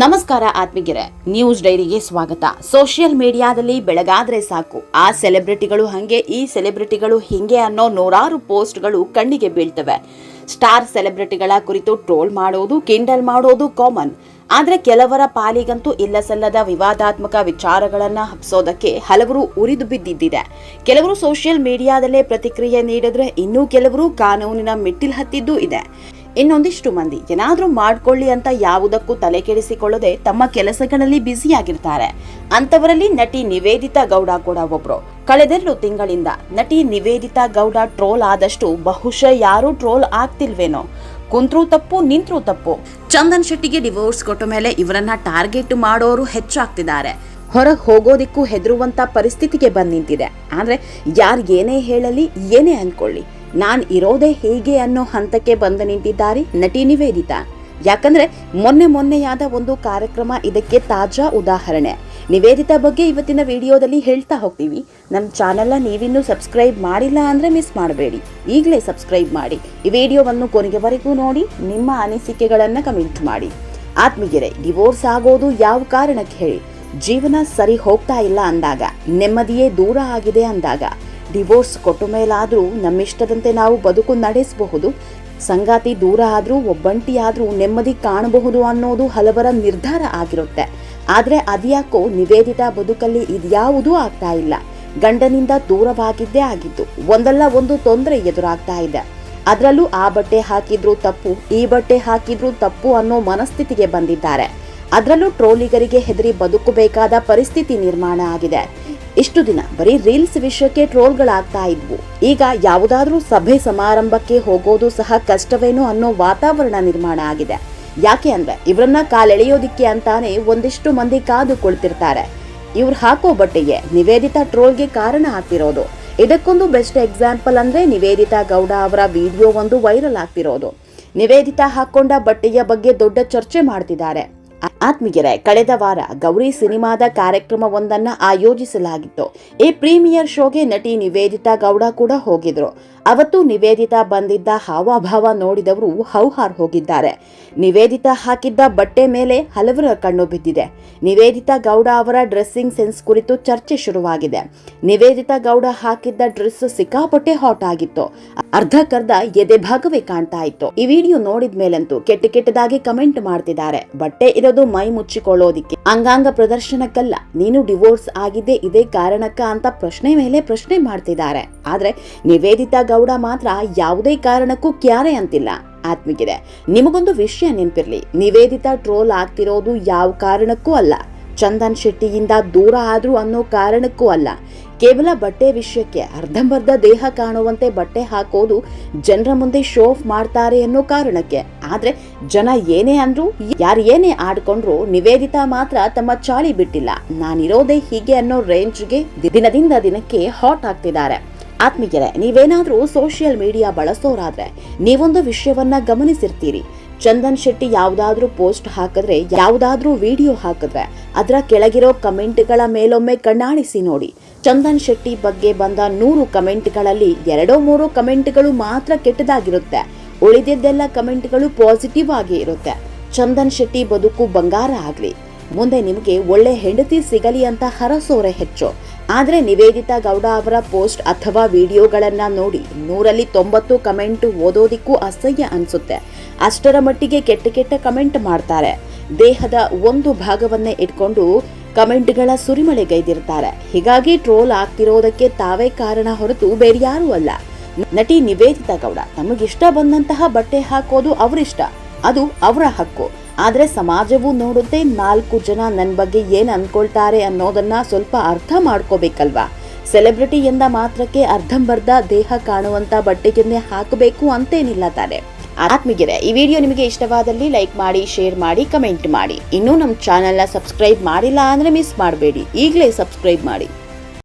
ನಮಸ್ಕಾರ ಆತ್ಮೀಗೆರೆ ನ್ಯೂಸ್ ಡೈರಿಗೆ ಸ್ವಾಗತ. ಸೋಷಿಯಲ್ ಮೀಡಿಯಾದಲ್ಲಿ ಬೆಳಗಾದ್ರೆ ಸಾಕು. ಆ ಸೆಲೆಬ್ರಿಟಿಗಳು ಹಂಗೆ, ಈ ಸೆಲೆಬ್ರಿಟಿಗಳು ಹಿಂಗೆ ಅನ್ನೋ ನೂರಾರು ಪೋಸ್ಟ್ಗಳು ಕಣ್ಣಿಗೆ ಬೀಳ್ತವೆ. ಸ್ಟಾರ್ ಸೆಲೆಬ್ರಿಟಿಗಳ ಕುರಿತು ಟ್ರೋಲ್ ಮಾಡೋದು ಕಿಂಡಲ್ ಮಾಡೋದು ಕಾಮನ್ ಆದ್ರೆ ಕೆಲವರ ಪಾಲಿಗಂತೂ ಇಲ್ಲಸಲ್ಲದ ವಿವಾದಾತ್ಮಕ ವಿಚಾರಗಳನ್ನ ಹಬ್ಸೋದಕ್ಕೆ ಹಲವರು ಉರಿದು ಬಿದ್ದಿದ್ದಿದೆ. ಕೆಲವರು ಸೋಷಿಯಲ್ ಮೀಡಿಯಾದಲ್ಲೇ ಪ್ರತಿಕ್ರಿಯೆ ನೀಡಿದ್ರೆ ಇನ್ನೂ ಕೆಲವರು ಕಾನೂನಿನ ಮೆಟ್ಟಿಲ್ ಹತ್ತಿದ್ದೂ ಇದೆ. ಇನ್ನೊಂದಿಷ್ಟು ಮಂದಿ. ಏನಾದರೂ ಮಾಡ್ಕೊಳ್ಳಿ ಅಂತ ಯಾವುದಕ್ಕೂ ತಲೆ ಕೆಡಿಸಿಕೊಳ್ಳದೆ ತಮ್ಮ ಕೆಲಸಗಳಲ್ಲಿ ಬ್ಯುಸಿಯಾಗಿರ್ತಾರೆ. ಅಂತವರಲ್ಲಿ ನಟಿ ನಿವೇದಿತಾ ಗೌಡ ಕೂಡ ಒಬ್ರು. ಕಳೆದೆರಡು ತಿಂಗಳಿಂದ ನಟಿ ನಿವೇದಿತಾ ಗೌಡ ಟ್ರೋಲ್ ಆದಷ್ಟು ಬಹುಶಃ ಯಾರೂ ಟ್ರೋಲ್ ಆಗ್ತಿಲ್ವೇನೋ. ಕುಂತ್ರೂ ತಪ್ಪು, ನಿಂತ್ರೂ ತಪ್ಪು. ಚಂದನ್ ಶೆಟ್ಟಿಗೆ ಡಿವೋರ್ಸ್ ಕೊಟ್ಟ ಮೇಲೆ ಇವರನ್ನ ಟಾರ್ಗೆಟ್ ಮಾಡೋರು ಹೆಚ್ಚಾಗ್ತಿದ್ದಾರೆ. ಹೊರಗೆ ಹೋಗೋದಿಕ್ಕೂ ಹೆದರುವಂತ ಪರಿಸ್ಥಿತಿಗೆ ಬಂದ್ ನಿಂತಿದೆ. ಆದ್ರೆ ಯಾರು ಏನೇ ಹೇಳಲಿ, ಏನೇ ಅನ್ಕೊಳ್ಳಿ. ನಾನ್ ಇರೋದೇ ಹೇಗೆ ಅನ್ನೋ ಹಂತಕ್ಕೆ ಬಂದು ನಿಂತಿದ್ದಾರೆ ನಟಿ ನಿವೇದಿತಾ. ಯಾಕಂದ್ರೆ ಮೊನ್ನೆ ಮೊನ್ನೆಯಾದ ಒಂದು ಕಾರ್ಯಕ್ರಮ ಇದಕ್ಕೆ ತಾಜಾ ಉದಾಹರಣೆ. ನಿವೇದಿತಾ ಬಗ್ಗೆ ಇವತ್ತಿನ ವಿಡಿಯೋದಲ್ಲಿ ಹೇಳ್ತಾ ಹೋಗ್ತೀವಿ. ನಮ್ಮ ಚಾನೆಲ್ನ ನೀವಿನ್ನೂ ಸಬ್ಸ್ಕ್ರೈಬ್ ಮಾಡಿಲ್ಲ ಅಂದರೆ ಮಿಸ್ ಮಾಡಬೇಡಿ. ಈಗಲೇ ಸಬ್ಸ್ಕ್ರೈಬ್ ಮಾಡಿ. ಈ ವಿಡಿಯೋವನ್ನು ಕೊನೆಗೆವರೆಗೂ ನೋಡಿ, ನಿಮ್ಮ ಅನಿಸಿಕೆಗಳನ್ನು ಕಮೆಂಟ್ ಮಾಡಿ. ಆತ್ಮೀಗೆರೆ ಡಿವೋರ್ಸ್ ಆಗೋದು ಯಾವ ಕಾರಣಕ್ಕೆ ಹೇಳಿ? ಜೀವನ ಸರಿ ಹೋಗ್ತಾ ಇಲ್ಲ ಅಂದಾಗ, ನೆಮ್ಮದಿಯೇ ದೂರ ಆಗಿದೆ ಅಂದಾಗ ಡಿವೋರ್ಸ್ ಕೊಟ್ಟ ಮೇಲಾದರೂ ನಮ್ಮಿಷ್ಟದಂತೆ ನಾವು ಬದುಕು ನಡೆಸಬಹುದು. ಸಂಗಾತಿ ದೂರ ಆದರೂ ಒಬ್ಬಂಟಿಯಾದರೂ ನೆಮ್ಮದಿ ಕಾಣಬಹುದು ಅನ್ನೋದು ಹಲವರ ನಿರ್ಧಾರ ಆಗಿರುತ್ತೆ. ಆದರೆ ಅದ್ಯಾಕೋ ನಿವೇದಿತ ಬದುಕಲ್ಲಿ ಇದ್ಯಾವುದೂ ಆಗ್ತಾ ಇಲ್ಲ. ಗಂಡನಿಂದ ದೂರವಾಗಿದ್ದೇ ಆಗಿತ್ತು ಒಂದಲ್ಲ ಒಂದು ತೊಂದರೆ ಎದುರಾಗ್ತಾ ಇದೆ. ಅದರಲ್ಲೂ ಆ ಬಟ್ಟೆ ಹಾಕಿದ್ರೂ ತಪ್ಪು, ಈ ಬಟ್ಟೆ ಹಾಕಿದ್ರೂ ತಪ್ಪು ಅನ್ನೋ ಮನಸ್ಥಿತಿಗೆ ಬಂದಿದ್ದಾರೆ. ಅದರಲ್ಲೂ ಟ್ರೋಲಿಗರಿಗೆ ಹೆದರಿ ಬದುಕಬೇಕಾದ ಪರಿಸ್ಥಿತಿ ನಿರ್ಮಾಣ ಆಗಿದೆ. ಇಷ್ಟು ದಿನ ಬರೀ ರೀಲ್ಸ್ ವಿಷಯಕ್ಕೆ ಟ್ರೋಲ್ಗಳಾಗ್ತಾ ಇದ್ವು. ಈಗ ಯಾವುದಾದ್ರೂ ಸಭೆ ಸಮಾರಂಭಕ್ಕೆ ಹೋಗೋದು ಸಹ ಕಷ್ಟವೇನೋ ಅನ್ನೋ ವಾತಾವರಣ ನಿರ್ಮಾಣ ಆಗಿದೆ. ಯಾಕೆ ಅಂದ್ರೆ ಇವರನ್ನ ಕಾಲೆಳೆಯೋದಿಕ್ಕೆ ಅಂತಾನೆ ಒಂದಿಷ್ಟು ಮಂದಿ ಕಾದು ಕುಳಿತಿರ್ತಾರೆ. ಇವ್ರು ಹಾಕೋ ಬಟ್ಟೆಗೆ ನಿವೇದಿತಾ ಟ್ರೋಲ್ಗೆ ಕಾರಣ ಆಗ್ತಿರೋದು. ಇದಕ್ಕೊಂದು ಬೆಸ್ಟ್ ಎಕ್ಸಾಂಪಲ್ ಅಂದ್ರೆ ನಿವೇದಿತಾ ಗೌಡ ಅವರ ವಿಡಿಯೋ ಒಂದು ವೈರಲ್ ಆಗ್ತಿರೋದು. ನಿವೇದಿತಾ ಹಾಕೊಂಡ ಬಟ್ಟೆಯ ಬಗ್ಗೆ ದೊಡ್ಡ ಚರ್ಚೆ ಮಾಡ್ತಿದ್ದಾರೆ. ಆತ್ಮೀಗೆರೆ ಕಳೆದ ವಾರ ಗೌರಿ ಸಿನಿಮಾದ ಕಾರ್ಯಕ್ರಮವೊಂದನ್ನ ಆಯೋಜಿಸಲಾಗಿತ್ತು. ಈ ಪ್ರೀಮಿಯರ್ ಶೋಗೆ ನಟಿ ನಿವೇದಿತಾ ಗೌಡ ಕೂಡ ಹೋಗಿದ್ರು. ಅವತ್ತು ನಿವೇದಿತಾ ಬಂದಿದ್ದ ಹಾವಭಾವ ನೋಡಿದವರು ಹೌಹಾರ್ ಹೋಗಿದ್ದಾರೆ. ನಿವೇದಿತಾ ಹಾಕಿದ್ದ ಬಟ್ಟೆ ಮೇಲೆ ಹಲವರ ಕಣ್ಣು ಬಿದ್ದಿದೆ. ನಿವೇದಿತಾ ಗೌಡ ಅವರ ಡ್ರೆಸ್ಸಿಂಗ್ ಸೆನ್ಸ್ ಕುರಿತು ಚರ್ಚೆ ಶುರುವಾಗಿದೆ. ನಿವೇದಿತಾ ಗೌಡ ಹಾಕಿದ್ದ ಡ್ರೆಸ್ ಸಿಕ್ಕಾಪಟ್ಟೆ ಹಾಟ್ ಆಗಿತ್ತು. ಅರ್ಧಕ್ಕರ್ಧ ಎದೆ ಭಾಗವೇ ಕಾಣ್ತಾ ಇತ್ತು. ಈ ವಿಡಿಯೋ ನೋಡಿದ ಮೇಲಂತೂ ಕೆಟ್ಟ ಕೆಟ್ಟದಾಗಿ ಕಮೆಂಟ್ ಮಾಡ್ತಿದ್ದಾರೆ. ಬಟ್ಟೆ ಇರೋದು ಮೈ ಮುಚ್ಚಿಕೊಳ್ಳೋದಿಕ್ಕೆ. ಅಂಗಾಂಗ ಪ್ರದರ್ಶನಕ್ಕಲ್ಲ, ನೀನು ಡಿವೋರ್ಸ್ ಆಗಿದೆ ಇದೇ ಕಾರಣಕ್ಕ ಅಂತ ಪ್ರಶ್ನೆ ಮೇಲೆ ಪ್ರಶ್ನೆ ಮಾಡ್ತಿದ್ದಾರೆ. ಆದ್ರೆ ನಿವೇದಿತಾ ಗೌಡ ಮಾತ್ರ ಯಾವುದೇ ಕಾರಣಕ್ಕೂ ಕ್ಯಾರೆ ಅಂತಿಲ್ಲ. ಆತ್ಮಿಗಿದೆ ನಿಮಗೊಂದು ವಿಷಯ ನೆನ್ಪಿರ್ಲಿ. ನಿವೇದಿತಾ ಟ್ರೋಲ್ ಆಗ್ತಿರೋದು ಯಾವ ಕಾರಣಕ್ಕೂ ಅಲ್ಲ. ಚಂದನ್ ಶೆಟ್ಟಿಯಿಂದ ದೂರ ಆದ್ರು ಅನ್ನೋ ಕಾರಣಕ್ಕೂ ಅಲ್ಲ. ಕೇವಲ ಬಟ್ಟೆ ವಿಷಯಕ್ಕೆ ಅರ್ಧಂಬರ್ಧ ದೇಹ ಕಾಣುವಂತೆ ಬಟ್ಟೆ ಹಾಕೋದು ಜನರ ಮುಂದೆ ಶೋ ಆಫ್ ಮಾಡ್ತಾರೆ ಅನ್ನೋ ಕಾರಣಕ್ಕೆ. ಆದ್ರೆ ಜನ ಏನೇ ಅಂದ್ರು, ಯಾರು ಏನೇ ಆಡ್ಕೊಂಡ್ರು ನಿವೇದಿತಾ ಮಾತ್ರ ತಮ್ಮ ಚಾಳಿ ಬಿಟ್ಟಿಲ್ಲ. ನಾನಿರೋದೇ ಹೀಗೆ ಅನ್ನೋ ರೇಂಜ್ಗೆ ದಿನದಿಂದ ದಿನಕ್ಕೆ ಹಾಟ್ ಆಗ್ತಿದ್ದಾರೆ. ಆತ್ಮೀಯರೇ, ನೀವೇನಾದ್ರೂ ಸೋಷಿಯಲ್ ಮೀಡಿಯಾ ಬಳಸೋರಾದ್ರೆ ನೀವೊಂದು ವಿಷಯವನ್ನ ಗಮನಿಸಿರ್ತೀರಿ. ಚಂದನ್ ಶೆಟ್ಟಿ ಯಾವ್ದಾದ್ರೂ ಪೋಸ್ಟ್ ಹಾಕಿದ್ರೆ, ಯಾವ್ದಾದ್ರೂ ವಿಡಿಯೋ ಹಾಕಿದ್ರೆ, ಅದರ ಕೆಳಗಿರೋ ಕಮೆಂಟ್ಗಳ ಮೇಲೊಮ್ಮೆ ಕಣ್ಣಾಡಿಸಿ ನೋಡಿ. ಚಂದನ್ ಶೆಟ್ಟಿ ಬಗ್ಗೆ ಬಂದ ನೂರು ಕಮೆಂಟ್ಗಳಲ್ಲಿ ಎರಡೋ ಮೂರು ಕಮೆಂಟ್ಗಳು ಮಾತ್ರ ಕೆಟ್ಟದಾಗಿರುತ್ತೆ. ಉಳಿದಿದ್ದೆಲ್ಲ ಕಮೆಂಟ್ಗಳು ಪಾಸಿಟಿವ್ ಆಗಿ ಇರುತ್ತೆ. ಚಂದನ್ ಶೆಟ್ಟಿ ಬದುಕು ಬಂಗಾರ ಆಗಲಿ. ಮುಂದೆ ನಿಮಗೆ ಒಳ್ಳೆ ಹೆಂಡತಿ ಸಿಗಲಿ ಅಂತ ಹರಸೋರೆ ಹೆಚ್ಚು. ಆದರೆ ನಿವೇದಿತಾ ಗೌಡ ಅವರ ಪೋಸ್ಟ್ ಅಥವಾ ವಿಡಿಯೋಗಳನ್ನು ನೋಡಿ ನೂರಲ್ಲಿ ತೊಂಬತ್ತು ಕಮೆಂಟ್ ಓದೋದಿಕ್ಕೂ ಅಸಹ್ಯ ಅನಿಸುತ್ತೆ. ಅಷ್ಟರ ಮಟ್ಟಿಗೆ ಕೆಟ್ಟ ಕೆಟ್ಟ ಕಮೆಂಟ್ ಮಾಡ್ತಾರೆ. ದೇಹದ ಒಂದು ಭಾಗವನ್ನೇ ಇಟ್ಕೊಂಡು ಕಮೆಂಟ್ಗಳ ಸುರಿಮಳೆಗೈದಿರ್ತಾರೆ. ಹೀಗಾಗಿ ಟ್ರೋಲ್ ಆಗ್ತಿರೋದಕ್ಕೆ ತಾವೇ ಕಾರಣ ಹೊರತು ಬೇರೆ ಯಾರೂ ಅಲ್ಲ. ನಟಿ ನಿವೇದಿತಾ ಗೌಡ ತಮಗಿಷ್ಟ ಬಂದಂತಹ ಬಟ್ಟೆ ಹಾಕೋದು ಅವರಿಷ್ಟ. ಅದು ಅವರ ಹಕ್ಕು. ಆದರೆ ಸಮಾಜವು ನೋಡುತ್ತೆ ನಾಲ್ಕು ಜನ ನನ್ನ ಬಗ್ಗೆ ಏನು ಅನ್ಕೊಳ್ತಾರೆ ಅನ್ನೋದನ್ನ ಸ್ವಲ್ಪ ಅರ್ಥ ಮಾಡ್ಕೋಬೇಕಲ್ವಾ? ಸೆಲೆಬ್ರಿಟಿ ಎಂದ ಮಾತ್ರಕ್ಕೆ ಅರ್ಧಂಬರ್ಧ ದೇಹ ಕಾಣುವಂತ ಬಟ್ಟೆಯನ್ನೇ ಹಾಕಬೇಕು ಅಂತೇನಿಲ್ಲ ತಾನೆ. ಆತ್ಮಿಗೆರೆ ಈ ವಿಡಿಯೋ ನಿಮಗೆ ಇಷ್ಟವಾದಲ್ಲಿ ಲೈಕ್ ಮಾಡಿ, ಶೇರ್ ಮಾಡಿ, ಕಮೆಂಟ್ ಮಾಡಿ. ಇನ್ನೂ ನಮ್ಮ ಚಾನೆಲ್ನ ಸಬ್ಸ್ಕ್ರೈಬ್ ಮಾಡಿಲ್ಲ ಅಂದ್ರೆ ಮಿಸ್ ಮಾಡಬೇಡಿ. ಈಗಲೇ ಸಬ್ಸ್ಕ್ರೈಬ್ ಮಾಡಿ.